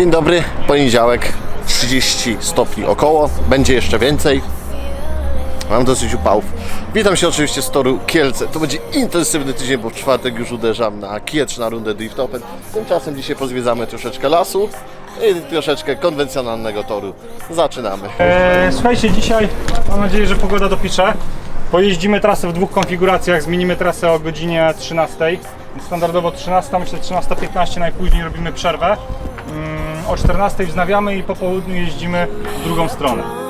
Dzień dobry, poniedziałek, 30 stopni około, będzie jeszcze więcej. Mam dosyć upałów. Witam się oczywiście z toru Kielce. To będzie intensywny tydzień, bo w czwartek już uderzam na Kiecz na rundę Drift Open. Tymczasem dzisiaj pozwiedzamy troszeczkę lasu i troszeczkę konwencjonalnego toru. Zaczynamy. E, słuchajcie, dzisiaj mam nadzieję, że pogoda dopisze. Pojeździmy trasę w dwóch konfiguracjach, zmienimy trasę o godzinie 13. Standardowo 13, myślę 13.15 najpóźniej robimy przerwę. Mm, O 14 wznawiamy i po południu jeździmy w drugą stronę.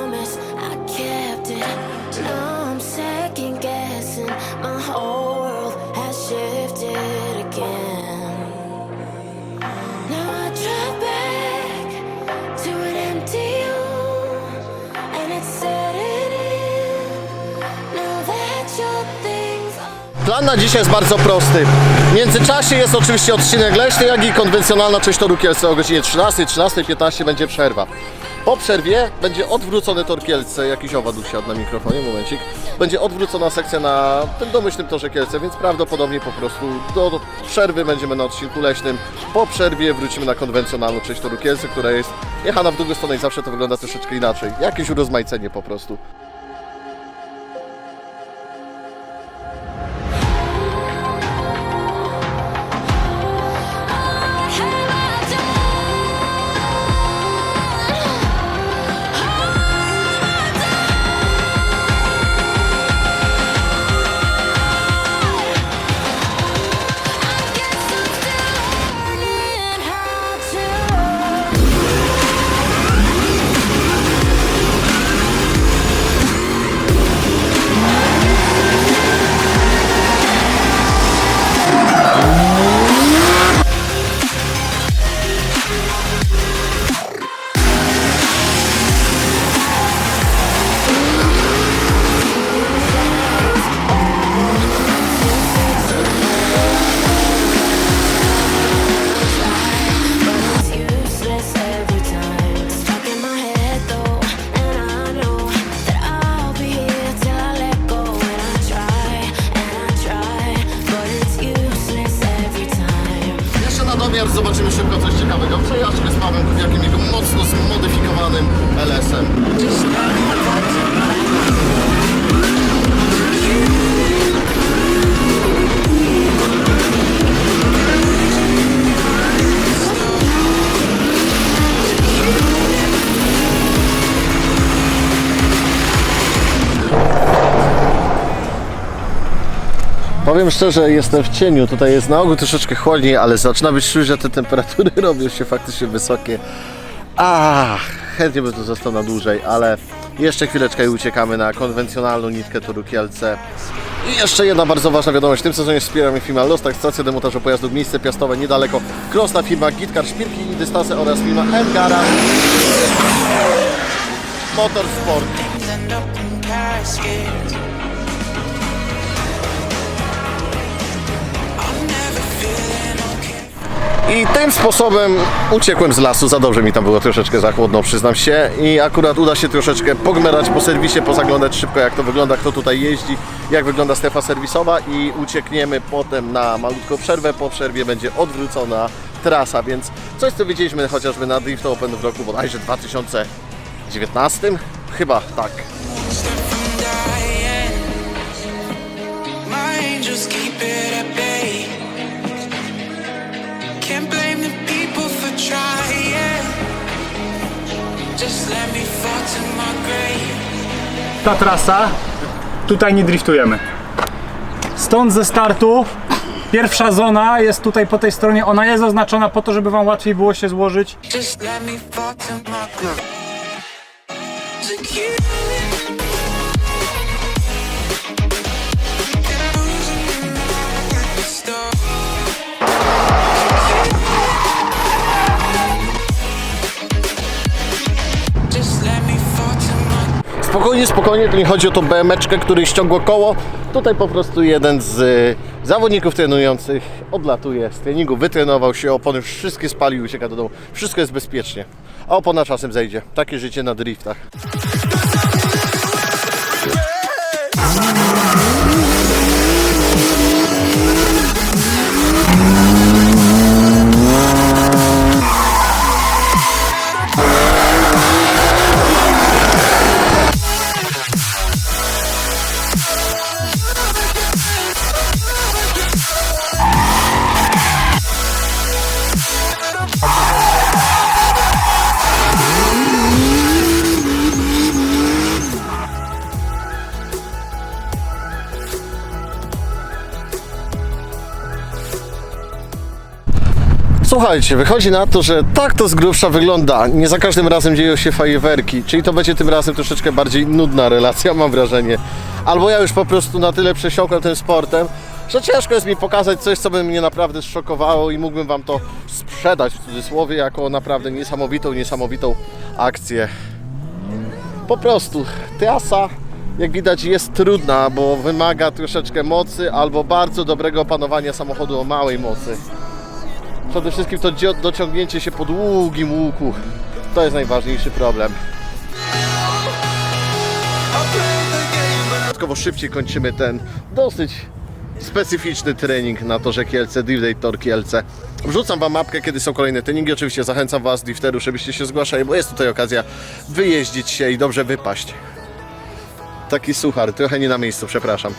Plan na dzisiaj jest bardzo prosty. W międzyczasie jest oczywiście odcinek leśny, jak i konwencjonalna część toru Kielce o godzinie 13, 13.15 będzie przerwa. Po przerwie będzie odwrócony tor Kielce, jakiś owad usiadł na mikrofonie, momencik. Będzie odwrócona sekcja na tym domyślnym torze Kielce, więc prawdopodobnie po prostu do, do przerwy będziemy na odcinku leśnym. Po przerwie wrócimy na konwencjonalną część toru Kielce, która jest jechana w drugą stronę i zawsze to wygląda troszeczkę inaczej. Jakieś urozmaicenie po prostu. Pawłem Kubiakiem, jego mocno zmodyfikowanym LS-em. Powiem szczerze, jestem w cieniu. Tutaj jest na ogół troszeczkę chłodniej, ale zaczyna być czuć, że te temperatury robią się faktycznie wysokie. Ach, chętnie bym tu został na dłużej, ale jeszcze chwileczkę i uciekamy na konwencjonalną nitkę Toru Kielce. I jeszcze jedna bardzo ważna wiadomość. W tym sezonie wspiera mnie firma Lostak, stacja demontażu pojazdów, miejsce piastowe niedaleko. Krosna firma Gitkar, Szpilki i Dystanse oraz firma M-Gara Motorsport. I tym sposobem uciekłem z lasu, za dobrze mi tam było troszeczkę za chłodno, przyznam się. I akurat uda się troszeczkę pogmerać po serwisie, pozaglądać szybko jak to wygląda, kto tutaj jeździ, jak wygląda strefa serwisowa i uciekniemy potem na malutką przerwę. Po przerwie będzie odwrócona trasa, więc coś co widzieliśmy chociażby na Drift Open w roku bodajże 2019? Chyba tak. Angels keep it. Ta trasa, tutaj nie driftujemy. Stąd ze startu pierwsza zona jest tutaj po tej stronie. Ona jest oznaczona po to, żeby Wam łatwiej było się złożyć. Spokojnie, spokojnie, to nie chodzi o tą BMeczkę, który ściągło koło. Tutaj po prostu jeden z y, zawodników trenujących odlatuje z treningu, wytrenował się, opony wszystkie spalił, ucieka do domu. Wszystko jest bezpiecznie. A opona czasem zejdzie. Takie życie na driftach. Słuchajcie, wychodzi na to, że tak to z grubsza wygląda. Nie za każdym razem dzieją się fajerwerki, czyli to będzie tym razem troszeczkę bardziej nudna relacja, mam wrażenie. Albo ja już po prostu na tyle przesiąkłem tym sportem, że ciężko jest mi pokazać coś, co by mnie naprawdę zszokowało i mógłbym Wam to sprzedać w cudzysłowie jako naprawdę niesamowitą, niesamowitą akcję. Po prostu trasa, jak widać, jest trudna, bo wymaga troszeczkę mocy albo bardzo dobrego opanowania samochodu o małej mocy. Przede wszystkim to dociągnięcie się po długim łuku. To jest najważniejszy problem. Dodatkowo szybciej kończymy ten dosyć specyficzny trening na torze Kielce, Drift Day Tor Kielce. Wrzucam Wam mapkę, kiedy są kolejne treningi. Oczywiście zachęcam Was, drifterów, żebyście się zgłaszali, bo jest tutaj okazja wyjeździć się i dobrze wypaść. Taki suchar, trochę nie na miejscu, przepraszam.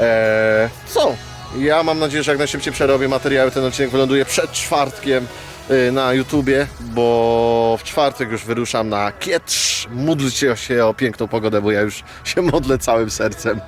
Eee, co? Ja mam nadzieję, że jak najszybciej przerobię materiały. Ten odcinek wyląduje przed czwartkiem y, na YouTubie, bo w czwartek już wyruszam na Kietrz. Módlcie się o piękną pogodę, bo ja już się modlę całym sercem.